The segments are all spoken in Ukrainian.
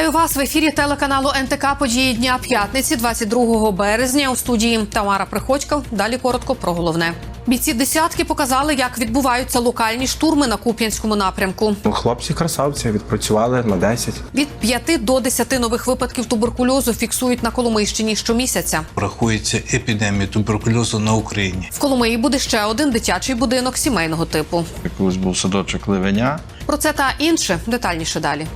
Вітаю вас в ефірі телеканалу НТК Події дня п'ятниці, 22 березня. У студії Тамара Приходько. Далі коротко про головне. Бійці десятки показали, як відбуваються локальні штурми на Куп'янському напрямку. Хлопці красавці відпрацювали на 10. Від 5 до 10 нових випадків туберкульозу фіксують на Коломийщині щомісяця. рахується епідемія туберкульозу на Україні. В Коломиї буде ще один дитячий будинок сімейного типу. Колись був садочок Ливеня. Про це та інше детальніше далі.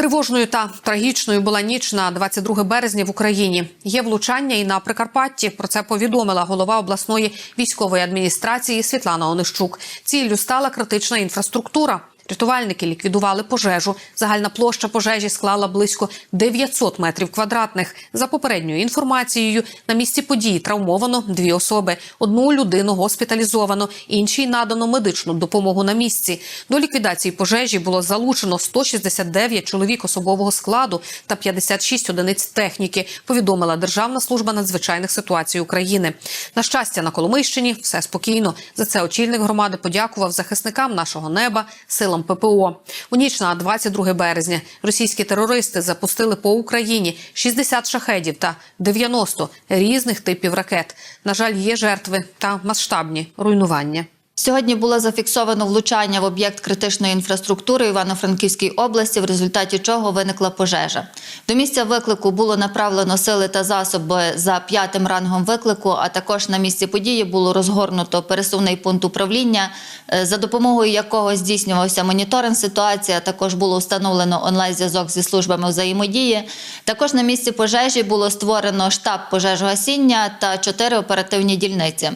Тривожною та трагічною була ніч на 22 березня в Україні. Є влучання і на Прикарпатті. Про це повідомила голова обласної військової адміністрації Світлана Онищук. Ціллю стала критична інфраструктура. Рятувальники ліквідували пожежу. Загальна площа пожежі склала близько 900 метрів квадратних. За попередньою інформацією, на місці події травмовано дві особи. Одну людину госпіталізовано, іншій надано медичну допомогу на місці. До ліквідації пожежі було залучено 169 чоловік особового складу та 56 одиниць техніки. Повідомила Державна служба надзвичайних ситуацій України. На щастя, на Коломийщині все спокійно. За це очільник громади подякував захисникам нашого неба, силам ППО. У ніч на 22 березня російські терористи запустили по Україні 60 шахедів та 90 різних типів ракет. На жаль, є жертви та масштабні руйнування. Сьогодні було зафіксовано влучання в об'єкт критичної інфраструктури Івано-Франківській області, в результаті чого виникла пожежа. До місця виклику було направлено сили та засоби за п'ятим рангом виклику. А також на місці події було розгорнуто пересувний пункт управління, е, за допомогою якого здійснювався моніторинг ситуації. а Також було встановлено онлайн-зв'язок зі службами взаємодії. Також на місці пожежі було створено штаб пожежогасіння та чотири оперативні дільниці.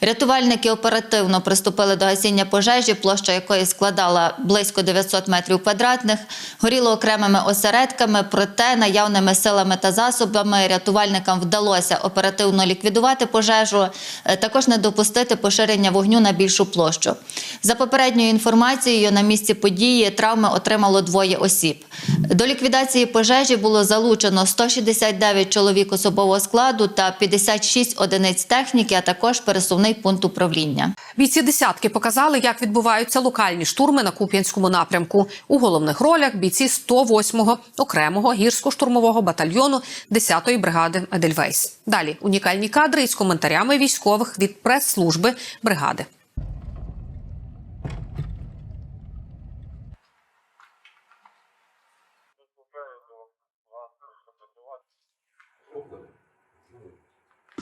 Рятувальники оперативно приступили до гасіння пожежі, площа якої складала близько 900 метрів квадратних. Горіло окремими осередками, проте наявними силами та засобами рятувальникам вдалося оперативно ліквідувати пожежу, е, також не допустити поширення вогню на більшу площу. За попередньою інформацією, на місці події травми отримало двоє осіб. До ліквідації пожежі було залучено 169 чоловік особового складу та 56 одиниць техніки, а також пересувний пункт управління. Бійці десятки показали, як відбуваються локальні штурми на Куп'янському напрямку. У головних ролях бійці 108-го окремого гірсько-штурмового батальйону 10-ї бригади Едельвейс. Далі унікальні кадри із коментарями військових від прес-служби бригади.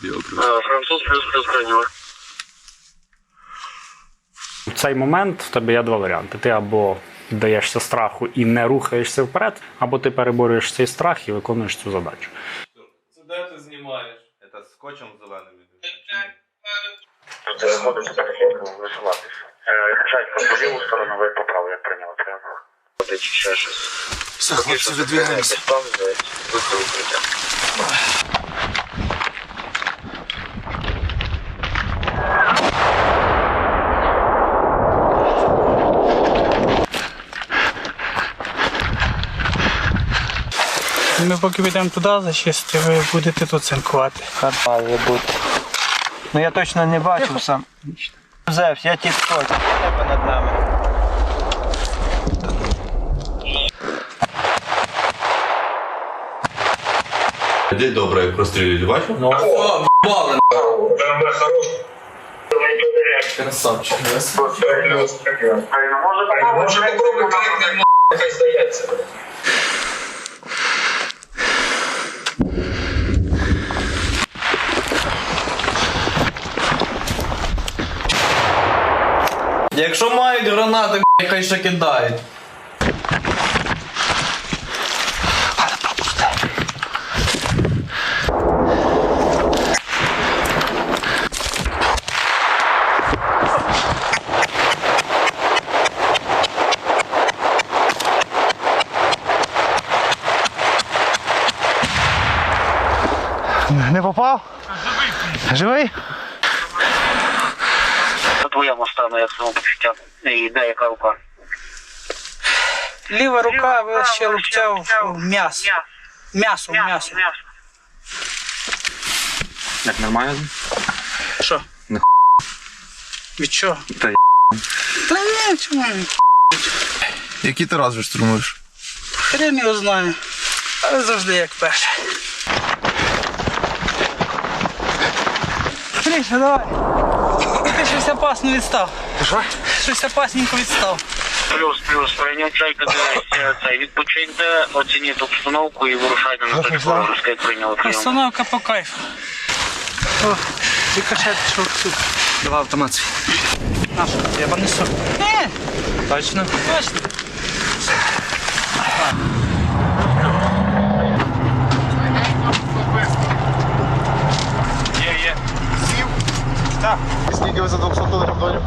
Француз плюс плюс броню. В цей момент в тебе є два варіанти. Ти або даєшся страху і не рухаєшся вперед, або ти переборюєш цей страх і виконуєш цю задачу. Це де ти знімаєш? Це скотчем зеленим Ти виходиш з телефону, висуватися. По ліву сторону ви поправу, як прийняли треба. Чи ще щось. Все, хлопці. Виставити. Ми поки підемо туди зачистити, ви будете тут цинкувати. Має бути. Ну я точно не бачив сам. Зевс, я тік-ток. Тебе над нами. Де добре, як прострілюють, бачив? Ну. Красавчик. Може попробуй клікни, хай здається. Якщо мають гранати, хай ще кидають. Не попав? Живий? По твоєму стану, як самопочуття. І де яка рука? Ліва рука вище локтя в в м'ясо. М'ясо, м'ясо. Як нормально? Що? Не Від чого? Та Та ні, чому? Який ти раз вже штурмуєш? Хрен його знаю. Але завжди як перше. Гриша, давай. Щось опасно відстав. Що? Щось опасненько відстав. Плюс, плюс, дивись, цей, відпочиньте, оцініть обстановку і вирушайте на точку як прийняли прийом. Обстановка по кайфу. О, рикошет що тут. Давай автомат свій. Нашу, я понесу. Ні, Точно? точно. Скільки ви за 200 доларів?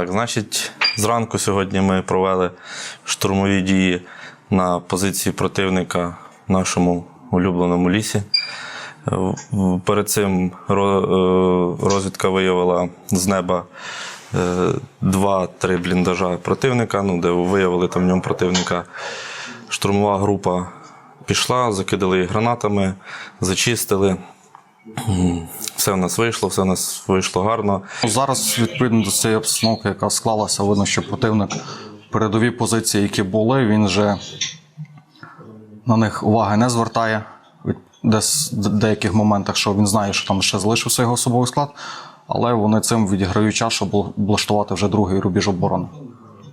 Так, значить, зранку сьогодні ми провели штурмові дії на позиції противника в нашому улюбленому лісі. Перед цим е, розвідка виявила з неба е, два-три бліндажа противника, ну, де виявили там в ньому противника. Штурмова група пішла, закидали їх гранатами, зачистили. Все в нас вийшло, все в нас вийшло гарно. Зараз, відповідно до цієї обстановки, яка склалася, видно, що противник передові позиції, які були, він вже на них уваги не звертає. Десь в деяких моментах, що він знає, що там ще залишився його особовий склад, але вони цим відіграють час, щоб облаштувати вже другий рубіж оборони.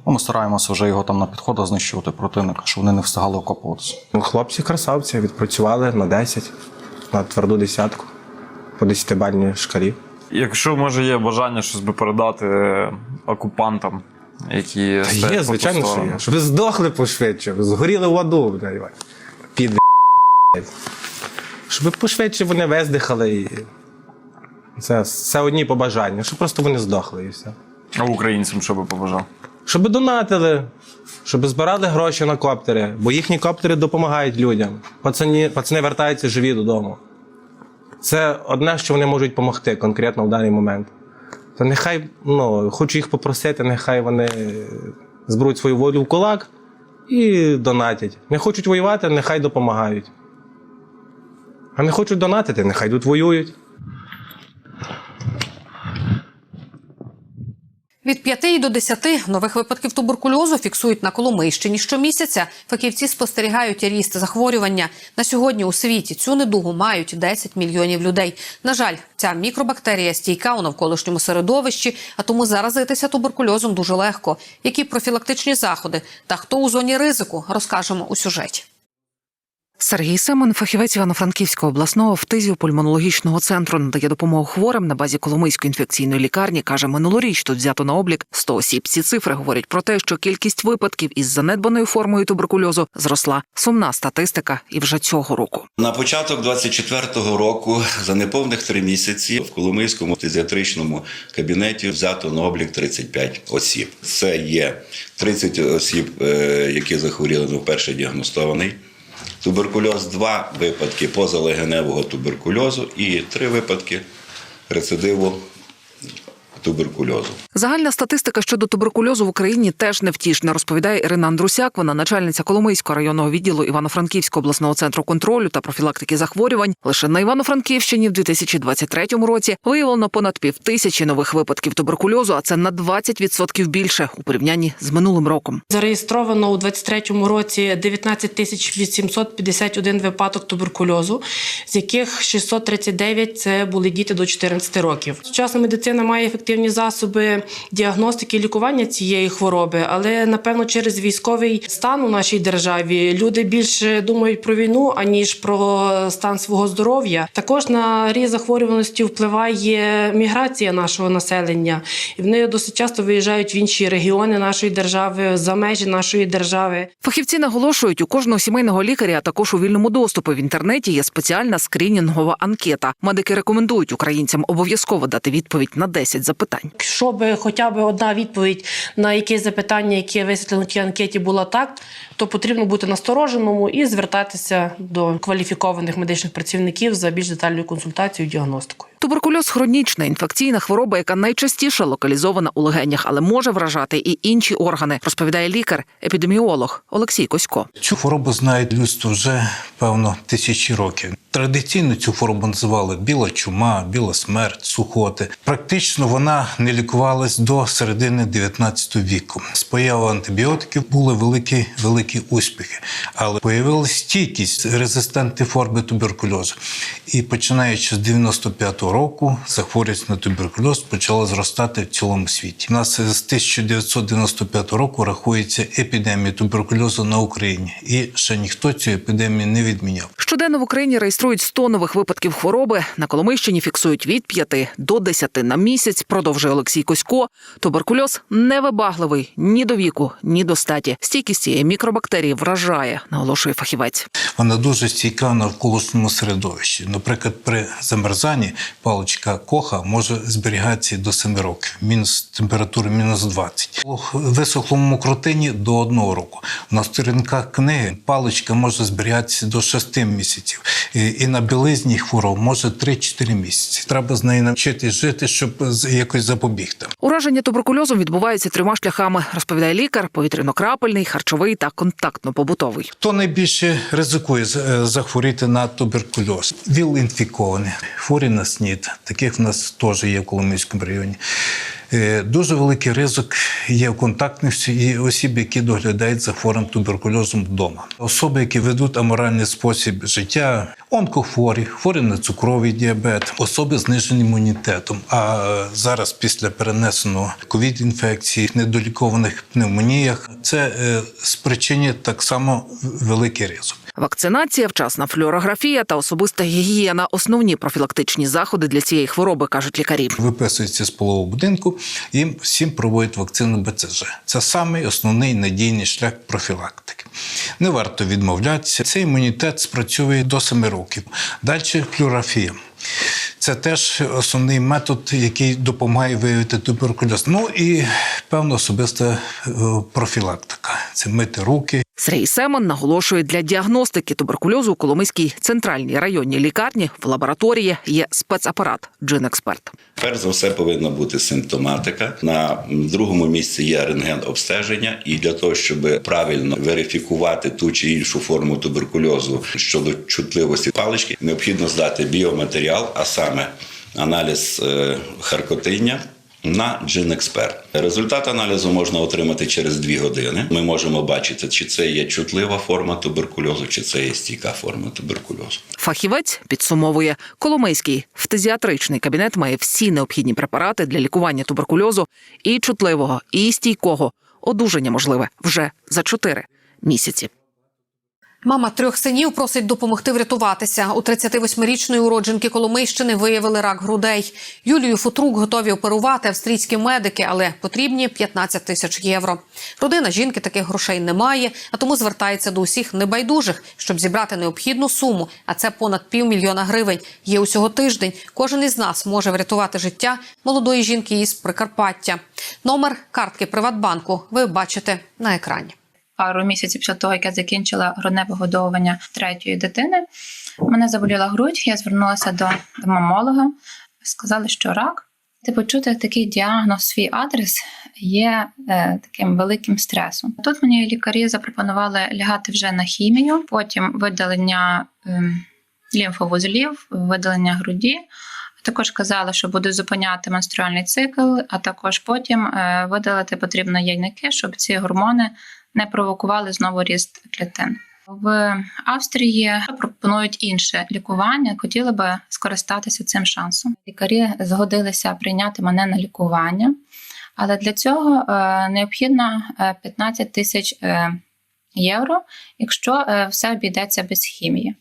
Ну, Ми стараємося вже його там на підходах знищувати противника, щоб вони не встигали окопуватися. Ну, Хлопці красавці відпрацювали на 10, на тверду десятку, по 10-бальній шкалі. Якщо може є бажання щось би передати окупантам, які Та є, звичайно, що є. Щоб ви здохли пошвидше, згоріли в аду, блядь. Під Щоб пошвидше вони виздихали і. Це, це одні побажання, щоб просто вони здохли і все. А українцям що би побажав? Щоб донатили, щоб збирали гроші на коптери, бо їхні коптери допомагають людям. Пацані, пацани вертаються живі додому. Це одне, що вони можуть допомогти конкретно в даний момент. То нехай, ну, хочу їх попросити, нехай вони зберуть свою волю в кулак і донатять. Не хочуть воювати, нехай допомагають. А не хочуть донатити, нехай тут воюють. Від 5 до 10 нових випадків туберкульозу фіксують на Коломийщині. Щомісяця фахівці спостерігають ріст захворювання. На сьогодні у світі цю недугу мають 10 мільйонів людей. На жаль, ця мікробактерія стійка у навколишньому середовищі, а тому заразитися туберкульозом дуже легко. Які профілактичні заходи та хто у зоні ризику, розкажемо у сюжеті. Сергій Семен, фахівець Івано-Франківського обласного фтизіопульмонологічного центру, надає допомогу хворим на базі Коломийської інфекційної лікарні. каже, минулоріч тут взято на облік 100 осіб. Ці цифри говорять про те, що кількість випадків із занедбаною формою туберкульозу зросла. Сумна статистика і вже цього року. На початок 24-го року, за неповних три місяці, в Коломийському фтизіатричному кабінеті взято на облік 35 осіб. Це є 30 осіб, е, які захворіли на вперше діагностований. Туберкульоз, два випадки позалегеневого туберкульозу і три випадки рецидиву туберкульозу. Загальна статистика щодо туберкульозу в Україні теж невтішна, розповідає Ірина Андрусяк. Вона начальниця Коломийського районного відділу Івано-Франківського обласного центру контролю та профілактики захворювань. Лише на Івано-Франківщині в 2023 році виявлено понад півтисячі нових випадків туберкульозу, а це на 20% більше у порівнянні з минулим роком. Зареєстровано у 2023 році 19 тисяч 851 випадок туберкульозу, з яких 639 – це були діти до 14 років. Сучасна медицина має ефективні засоби діагностики лікування цієї хвороби, але напевно через військовий стан у нашій державі люди більше думають про війну аніж про стан свого здоров'я. Також на ріст захворюваності впливає міграція нашого населення, і вони досить часто виїжджають в інші регіони нашої держави за межі нашої держави. Фахівці наголошують, у кожного сімейного лікаря, а також у вільному доступі в інтернеті є спеціальна скрінінгова анкета. Медики рекомендують українцям обов'язково дати відповідь на 10 запитань. Щоб хоча б одна відповідь на якесь запитання, яке висвітлено в тій анкеті, була так, то потрібно бути настороженому і звертатися до кваліфікованих медичних працівників за більш детальною консультацією і діагностикою. Туберкульоз хронічна інфекційна хвороба, яка найчастіше локалізована у легенях, але може вражати і інші органи, розповідає лікар-епідеміолог Олексій Косько. Цю хворобу знають людство вже певно тисячі років. Традиційно цю хворобу називали біла чума, біла смерть, сухоти. Практично вона не лікувалась до середини 19 віку. З появою антибіотиків були великі великі успіхи, але появилась стійкість резистентні форми туберкульозу. І починаючи з 95-го року, захворюваність на туберкульоз почала зростати в цілому світі. У нас з 1995 року рахується епідемія туберкульозу на Україні, і ще ніхто цю епідемію не відміняв. Щоденно в Україні реєструють 100 нових випадків хвороби. На Коломийщині фіксують від 5 до 10 на місяць. Продовжує Олексій Косько. Туберкульоз невибагливий ні до віку, ні до статі. Стійкість цієї мікробактерії вражає, наголошує фахівець. Вона дуже стійка в навколишньому середовищі. Наприклад, при замерзанні паличка коха може зберігатися до 7 років, мінус температури мінус 20. У висохлому мокротині до 1 року. На сторінках книги паличка може зберігатися до 6 місяців. І, на білизні хвороб може 3-4 місяці. Треба з нею навчитись жити, щоб якось запобігти. Ураження туберкульозом відбувається трьома шляхами, розповідає лікар: повітряно-крапельний, харчовий та контактно-побутовий. Хто найбільше ризикує е, захворіти на туберкульоз? ВІЛ-інфіковані, хворі на СНІД. Таких в нас теж є в Коломийському районі. Е, Дуже великий ризик є в контактності і осіб, які доглядають за хворим туберкульозом вдома. Особи, які ведуть аморальний спосіб життя, онкохворі, хворі на цукровий діабет, особи з зниженим імунітетом. А зараз, після перенесеного ковід-інфекції, недолікованих пневмоніях, це е, спричинює так само великий ризик. Вакцинація, вчасна флюорографія та особиста гігієна основні профілактичні заходи для цієї хвороби, кажуть лікарі. Виписується з полового будинку, і всім проводять вакцину БЦЖ. Це самий основний надійний шлях профілактики. Не варто відмовлятися. Цей імунітет спрацьовує до 7 років. Далі флюорографія. Це теж основний метод, який допомагає виявити туберкульоз. Ну і певно особиста е, профілактика. Це мити руки, Сергій Семен наголошує, для діагностики туберкульозу у Коломийській центральній районній лікарні в лабораторії є спецапарат Джин-експерт. Перш за все повинна бути симптоматика. На другому місці є рентген обстеження, і для того, щоб правильно верифікувати ту чи іншу форму туберкульозу щодо чутливості палички, необхідно здати біоматеріал, а саме аналіз е, харкотиння. На Джин-Експерт. Результат аналізу можна отримати через дві години. Ми можемо бачити, чи це є чутлива форма туберкульозу, чи це є стійка форма туберкульозу. Фахівець підсумовує, Коломийський фтизіатричний кабінет має всі необхідні препарати для лікування туберкульозу і чутливого, і стійкого. Одужання можливе вже за чотири місяці. Мама трьох синів просить допомогти врятуватися. У 38-річної уродженки Коломийщини виявили рак грудей. Юлію Футрук готові оперувати австрійські медики, але потрібні 15 тисяч євро. Родина жінки таких грошей не має, а тому звертається до усіх небайдужих, щоб зібрати необхідну суму. А це понад півмільйона гривень. Є усього тиждень. Кожен із нас може врятувати життя молодої жінки із Прикарпаття. Номер картки Приватбанку ви бачите на екрані. Пару місяців після того, як я закінчила грудне вигодовування третьої дитини, мене заболіла грудь. Я звернулася до, мамолога, сказали, що рак. Типу, чути такий діагноз, свій адрес є е, таким великим стресом. Тут мені лікарі запропонували лягати вже на хімію, потім видалення е, лімфовузлів, видалення груді. Також казали, що буде зупиняти менструальний цикл, а також потім е, видалити потрібно яйники, щоб ці гормони не провокували знову ріст клітин. В Австрії пропонують інше лікування. Хотіли би скористатися цим шансом. Лікарі згодилися прийняти мене на лікування, але для цього е, необхідно е, 15 тисяч е, євро, якщо е, все обійдеться без хімії.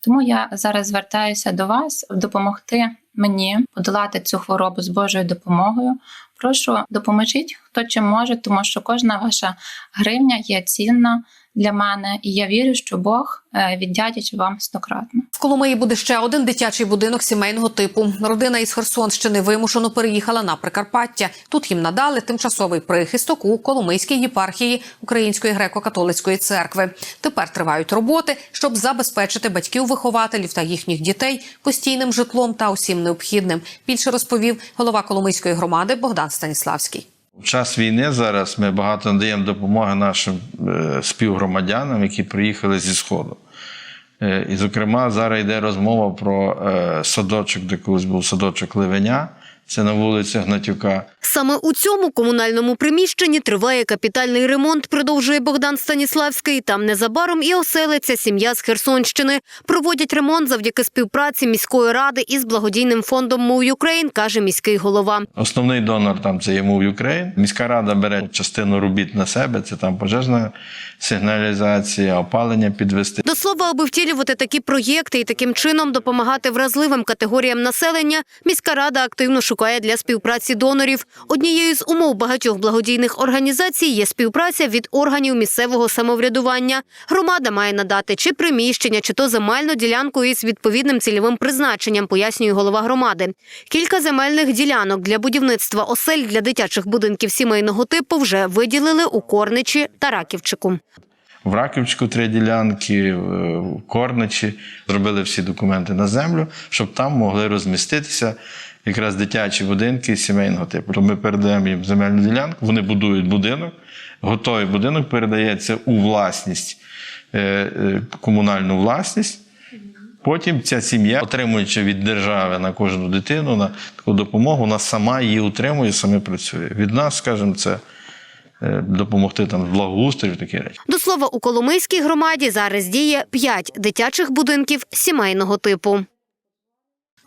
Тому я зараз звертаюся до вас допомогти мені подолати цю хворобу з Божою допомогою. Прошу допоможіть, хто чим може, тому що кожна ваша гривня є цінна для мене, і я вірю, що Бог е, віддячить вам стократно. В Коломиї буде ще один дитячий будинок сімейного типу. Родина із Херсонщини вимушено переїхала на Прикарпаття. Тут їм надали тимчасовий прихисток у Коломийській єпархії Української греко-католицької церкви. Тепер тривають роботи, щоб забезпечити батьків-вихователів та їхніх дітей постійним житлом та усім необхідним. Більше розповів голова Коломийської громади Богдан Станіславський. В час війни зараз ми багато надаємо допомоги нашим е, співгромадянам, які приїхали зі Сходу. Е, І, зокрема, зараз йде розмова про е, садочок, де колись був садочок Ливеня, це на вулиці Гнатюка. Саме у цьому комунальному приміщенні триває капітальний ремонт, продовжує Богдан Станіславський. Там незабаром і оселиться сім'я з Херсонщини. Проводять ремонт завдяки співпраці міської ради із благодійним фондом Move Ukraine, каже міський голова. Основний донор там це є Move Ukraine. Міська рада бере частину робіт на себе, це там пожежна сигналізація, опалення підвести. До слова, аби втілювати такі проєкти і таким чином допомагати вразливим категоріям населення, міська рада активно шукає для співпраці донорів. Однією з умов багатьох благодійних організацій є співпраця від органів місцевого самоврядування. Громада має надати чи приміщення, чи то земельну ділянку із відповідним цільовим призначенням, пояснює голова громади. Кілька земельних ділянок для будівництва осель для дитячих будинків сімейного типу вже виділили у Корничі та Раківчику. В Раківчику три ділянки, в Корничі зробили всі документи на землю, щоб там могли розміститися якраз дитячі будинки сімейного типу. То ми передаємо їм земельну ділянку, вони будують будинок, готовий будинок передається у власність, е, е, комунальну власність. Потім ця сім'я, отримуючи від держави на кожну дитину на таку допомогу, вона сама її утримує, саме працює. Від нас, скажімо, це е, допомогти там благоустрою, такі речі. До слова, у Коломийській громаді зараз діє п'ять дитячих будинків сімейного типу.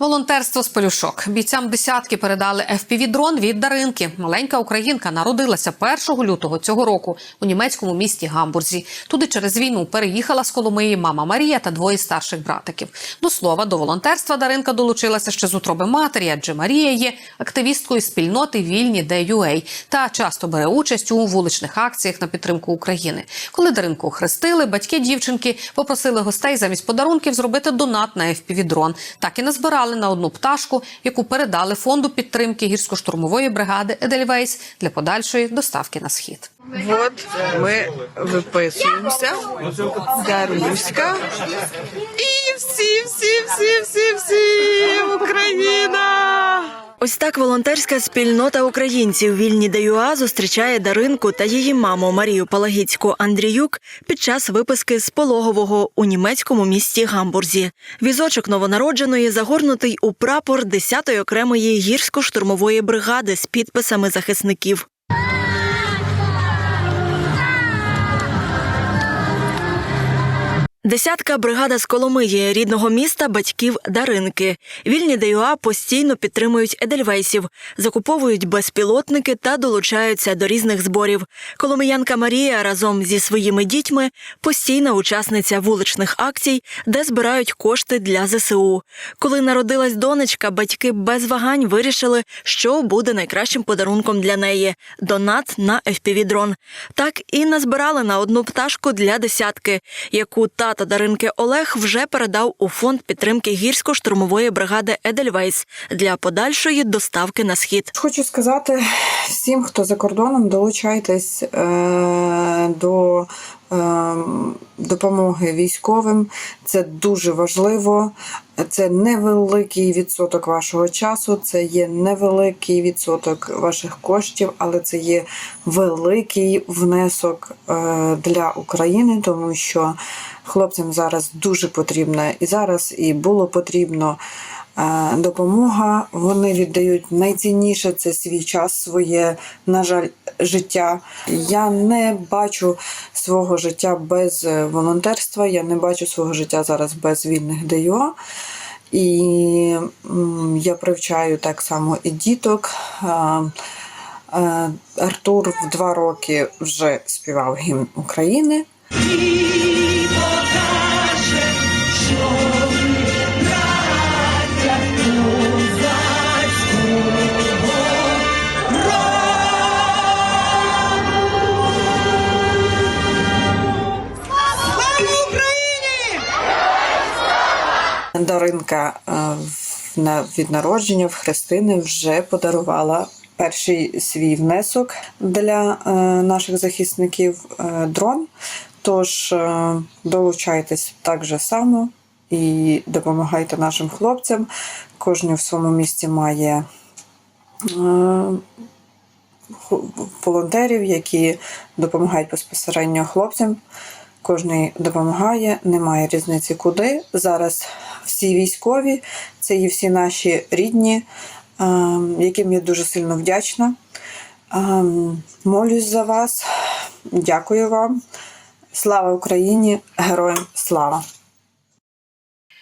Волонтерство з пелюшок. Бійцям десятки передали FPV-дрон від Даринки. Маленька українка народилася 1 лютого цього року у німецькому місті Гамбурзі. Туди через війну переїхала з Коломиї мама Марія та двоє старших братиків. До слова, до волонтерства Даринка долучилася ще з утроби матері, адже Марія є активісткою спільноти Вільні ДЮА та часто бере участь у вуличних акціях на підтримку України. Коли Даринку охрестили, батьки дівчинки попросили гостей замість подарунків зробити донат на FPV-дрон. Так і назбирали на одну пташку, яку передали фонду підтримки гірсько-штурмової бригади Едельвейс для подальшої доставки на схід. От ми виписуємося. Даруська. І всі, всі, всі, всі, всі, Україна! Ось так волонтерська спільнота українців вільні ДЮА зустрічає Даринку та її маму Марію Палагіцьку Андріюк під час виписки з пологового у німецькому місті Гамбурзі. Візочок новонародженої загорнутий у прапор 10-ї окремої гірсько-штурмової бригади з підписами захисників. Десятка бригада з Коломиї, рідного міста батьків Даринки. Вільні ДЮА постійно підтримують едельвейсів, закуповують безпілотники та долучаються до різних зборів. Коломиянка Марія разом зі своїми дітьми постійна учасниця вуличних акцій, де збирають кошти для ЗСУ. Коли народилась донечка, батьки без вагань вирішили, що буде найкращим подарунком для неї донат на FPV-дрон. Так і назбирали на одну пташку для десятки, яку тато Даринки Олег вже передав у фонд підтримки гірсько-штурмової бригади Едельвейс для подальшої доставки на схід. Хочу сказати всім, хто за кордоном, долучайтесь е, до е, допомоги військовим. Це дуже важливо. Це невеликий відсоток вашого часу, це є невеликий відсоток ваших коштів, але це є великий внесок е, для України, тому що хлопцям зараз дуже потрібна і зараз і було потрібно допомога. Вони віддають найцінніше це свій час, своє, на жаль, життя. Я не бачу свого життя без е, волонтерства, я не бачу свого життя зараз без вільних ДЮА. І я привчаю так само і діток. Е, Артур в два роки вже співав гімн України. Даринка е, від народження в Христини вже подарувала перший свій внесок для е, наших захисників е, дрон. Тож долучайтесь так же само і допомагайте нашим хлопцям. Кожен в своєму місті має волонтерів, які допомагають безпосередньо хлопцям. Кожний допомагає, немає різниці куди. Зараз всі військові, це і всі наші рідні, ем, яким я дуже сильно вдячна. Ем, Молюсь за вас, дякую вам. Слава Україні! Героям слава!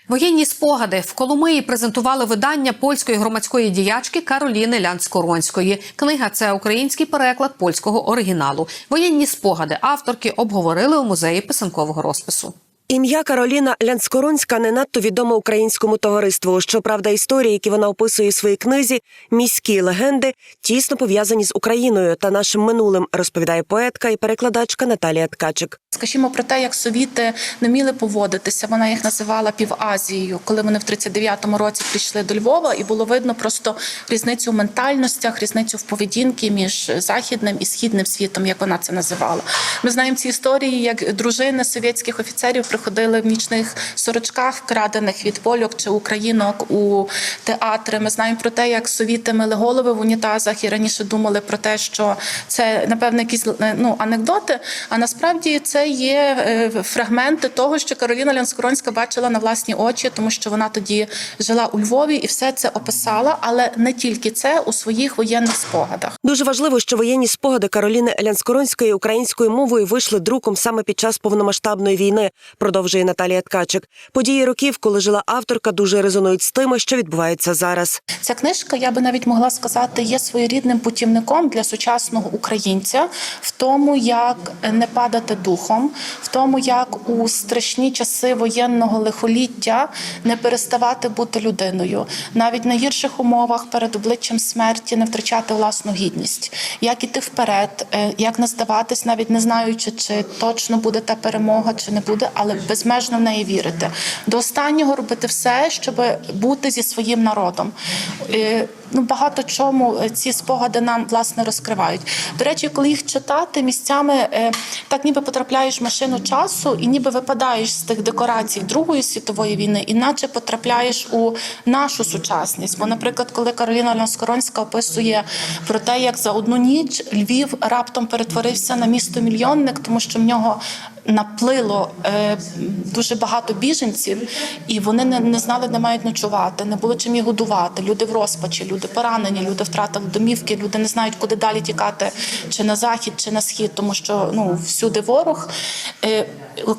Воєнні спогади в Коломиї презентували видання польської громадської діячки Кароліни Лянскоронської. Книга це український переклад польського оригіналу. Воєнні спогади авторки обговорили у музеї писанкового розпису. Ім'я Кароліна Лянскоронська не надто відоме українському товариству. Щоправда, історії, які вона описує у своїй книзі, міські легенди, тісно пов'язані з Україною та нашим минулим, розповідає поетка і перекладачка Наталія Ткачик. Скажімо про те, як совіти не вміли поводитися. Вона їх називала півазією, коли вони в 39-му році прийшли до Львова, і було видно просто різницю в ментальностях, різницю в поведінці між західним і східним світом, як вона це називала. Ми знаємо ці історії, як дружини совєтських офіцерів приходили в нічних сорочках, крадених від польок чи українок у театри. Ми знаємо про те, як совіти мили голови в унітазах і раніше думали про те, що це напевно якісь ну анекдоти. А насправді це є е, фрагменти того, що Кароліна Лянскоронська бачила на власні очі, тому що вона тоді жила у Львові і все це описала, але не тільки це у своїх воєнних спогадах. Дуже важливо, що воєнні спогади Кароліни Лянскоронської українською мовою вийшли друком саме під час повномасштабної війни. Продовжує Наталія Ткачик. Події років, коли жила авторка, дуже резонують з тими, що відбувається зараз. Ця книжка, я би навіть могла сказати, є своєрідним путівником для сучасного українця в тому, як не падати духом, в тому, як у страшні часи воєнного лихоліття не переставати бути людиною, навіть в найгірших умовах перед обличчям смерті не втрачати власну гідність, як іти вперед, е, як не здаватись, навіть не знаючи, чи точно буде та перемога, чи не буде, але безмежно в неї вірити. До останнього робити все, щоб бути зі своїм народом. Ну, багато чому е, ці спогади нам власне розкривають. До речі, коли їх читати місцями, е, так ніби потрапляєш в машину часу, і ніби випадаєш з тих декорацій Другої світової війни, іначе потрапляєш у нашу сучасність. Бо, наприклад, коли Кароліна Лянскоронська описує про те, як за одну ніч Львів раптом перетворився на місто мільйонник, тому що в нього наплило е, дуже багато біженців, і вони не, не знали, де мають ночувати, не було чим їх годувати. Люди в розпачі, люди поранені, люди втратили домівки, люди не знають, куди далі тікати, чи на захід, чи на схід, тому що ну всюди ворог. Е,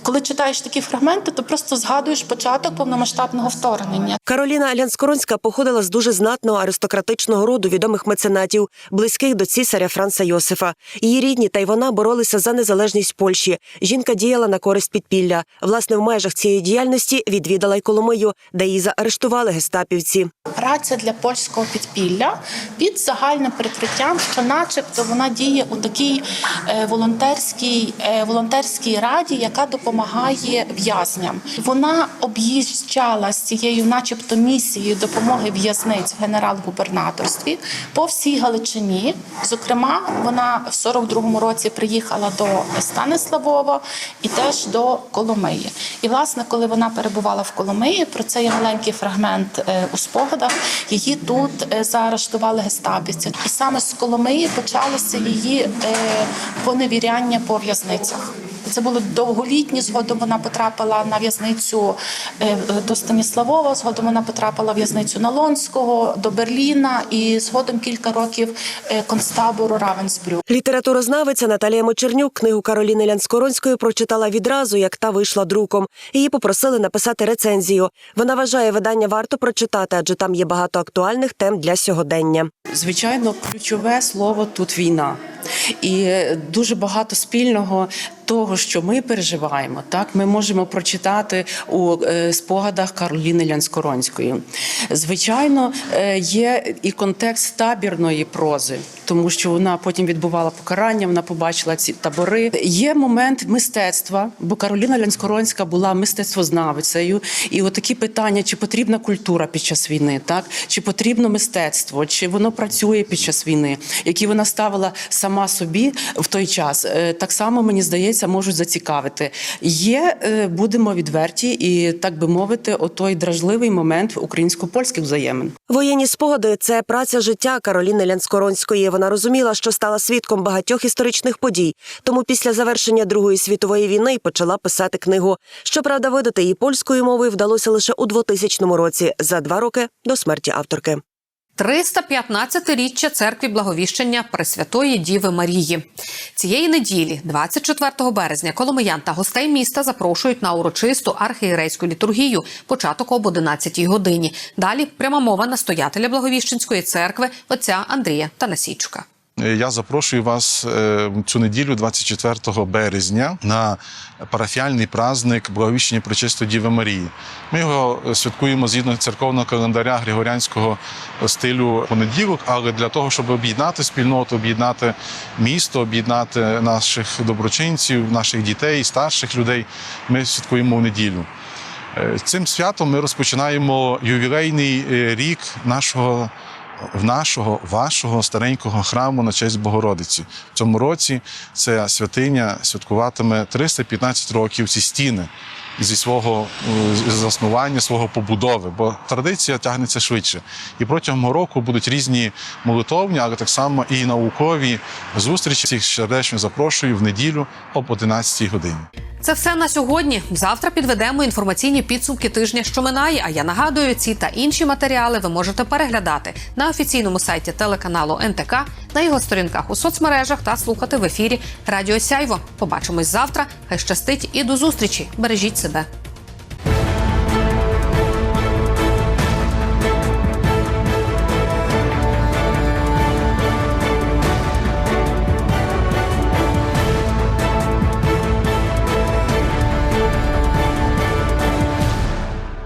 коли читаєш такі фрагменти, то просто згадуєш початок повномасштабного вторгнення. Кароліна Лянскоронська походила з дуже знатного аристократичного роду відомих меценатів, близьких до цісаря Франца Йосифа. Її рідні та й вона боролися за незалежність Польщі. Жінка діяла на користь підпілля. Власне, в межах цієї діяльності відвідала й Коломию, де її заарештували гестапівці. Праця для польського підпілля під загальним прикриттям, що, начебто, вона діє у такій е, волонтерській е, волонтерській раді, яка допомагає в'язням. Вона об'їжджала з цією, начебто, місією допомоги в'язниць в генерал-губернаторстві по всій Галичині. Зокрема, вона в 42-му році приїхала до Станиславова і теж до Коломиї. І, власне, коли вона перебувала в Коломиї, про це є маленький фрагмент е, у спогадах. Її тут е, заарештували гестапівці. І саме з Коломиї почалося її е, поневіряння по в'язницях. Це було довголітні. Згодом вона потрапила на в'язницю е, до Станіславова. Згодом вона потрапила в в'язницю Налонського до Берліна, і згодом кілька років е, концтабору Равенсбрю. Літературознавиця Наталія Мочернюк книгу Кароліни Лянскоронської прочитала відразу, як та вийшла друком. Її попросили написати рецензію. Вона вважає, видання варто прочитати, адже там є багато актуальних тем для сьогодення. Звичайно, ключове слово тут війна. І дуже багато спільного того, що ми переживаємо, так ми можемо прочитати у е, спогадах Кароліни Лянскоронської. Звичайно, е, є і контекст табірної прози. Тому що вона потім відбувала покарання. Вона побачила ці табори. Є момент мистецтва, бо Кароліна Лянскоронська була мистецтвознавицею. І от такі питання: чи потрібна культура під час війни, так чи потрібно мистецтво, чи воно працює під час війни, які вона ставила сама собі в той час, е, так само мені здається, можуть зацікавити. Є, е, будемо відверті, і так би мовити, отой дражливий момент українсько-польських взаємин. Воєнні спогади це праця життя Кароліни Лянскоронської. Вона розуміла, що стала свідком багатьох історичних подій. Тому після завершення Другої світової війни почала писати книгу. Щоправда, видати її польською мовою вдалося лише у 2000 році, за два роки до смерті авторки. 315-річчя церкві Благовіщення Пресвятої Діви Марії. Цієї неділі, 24 березня, коломиян та гостей міста запрошують на урочисту архієрейську літургію, початок об 11 годині. Далі пряма мова настоятеля Благовіщенської церкви отця Андрія Танасійчука. Я запрошую вас е, цю неділю, 24 березня, на парафіальний праздник Благовіщення Пречистої Діви Марії. Ми його е, святкуємо згідно церковного календаря григоріанського стилю понеділок, але для того, щоб об'єднати спільноту, об'єднати місто, об'єднати наших доброчинців, наших дітей, старших людей, ми святкуємо в неділю. Е, Цим святом ми розпочинаємо ювілейний е, рік нашого нашого вашого старенького храму на честь Богородиці. В цьому році ця святиня святкуватиме 315 років ці стіни зі свого е, заснування, свого побудови, бо традиція тягнеться швидше. І протягом року будуть різні молитовні, але так само і наукові зустрічі. Всіх сердечно запрошую в неділю об 11 годині. Це все на сьогодні. Завтра підведемо інформаційні підсумки тижня, що минає. А я нагадую, ці та інші матеріали ви можете переглядати на офіційному сайті телеканалу НТК, на його сторінках у соцмережах та слухати в ефірі Радіо Сяйво. Побачимось завтра. Хай щастить і до зустрічі. Бережіть себе.